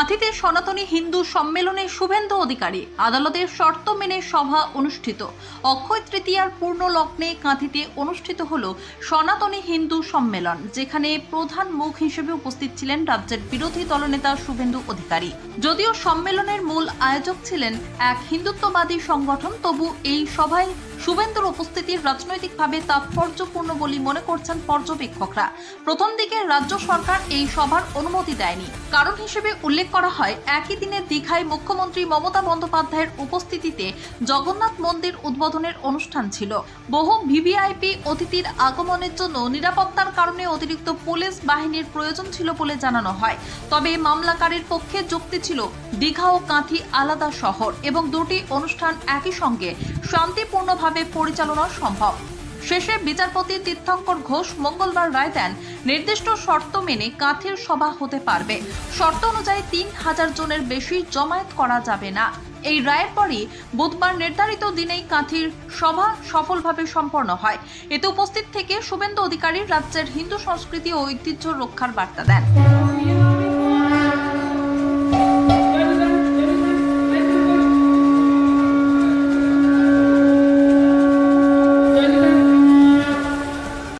কাঁথিতে সনাতনী হিন্দু সম্মেলনে শুভেন্দু অধিকারী। আদালতের শর্ত মেনে সভা অনুষ্ঠিত। অক্ষয় তৃতীয়ার পূর্ণ লগ্নে কাঁথিতে অনুষ্ঠিত হল সনাতনী হিন্দু সম্মেলন, যেখানে প্রধান মুখ হিসেবে উপস্থিত ছিলেন রাজ্যের বিরোধী দলনেতা শুভেন্দু অধিকারী। যদিও সম্মেলনের মূল আয়োজক ছিলেন এক হিন্দুত্ববাদী সংগঠন, তবু এই সভায় শুভেন্দুর উপস্থিতি রাজনৈতিকভাবে তাৎপর্যপূর্ণ বলে মনে করছেন পর্যবেক্ষকরা। প্রথম দিকে রাজ্য সরকার এই সভার অনুমতি দেয়নি। কারণ হিসেবে উল্লেখ করা হয়, একই দিনে দীঘায় মুখ্যমন্ত্রী মমতা বন্দ্যোপাধ্যায়ের উপস্থিতিতে জগন্নাথ মন্দির উদ্বোধনের অনুষ্ঠান ছিল। বহু ভিভিআইপি অতিথির আগমনের জন্য নিরাপত্তার কারণে অতিরিক্ত পুলিশ বাহিনীর প্রয়োজন ছিল বলে জানানো হয়। তবে মামলাকারীর পক্ষে যুক্তি ছিল, দীঘা ও কাঁথি আলাদা শহর এবং দুটি অনুষ্ঠান একই সঙ্গে শান্তিপূর্ণভাবে পরিচালনা সম্ভব। শেষে বিচারপতি তীর্থঙ্কর ঘোষ মঙ্গলবার রায় দেন, নির্দিষ্ট শর্ত মেনে কাঁথির সভা হতে পারবে। শর্ত অনুযায়ী তিন হাজার জনের বেশি জমায়েত করা যাবে না। এই রায়ের পরই বুধবার নির্ধারিত দিনেই কাঁথির সভা সফলভাবে সম্পন্ন হয়। এতে উপস্থিত থেকে শুভেন্দু অধিকারী রাজ্যের হিন্দু সংস্কৃতি ও ঐতিহ্য রক্ষার বার্তা দেন।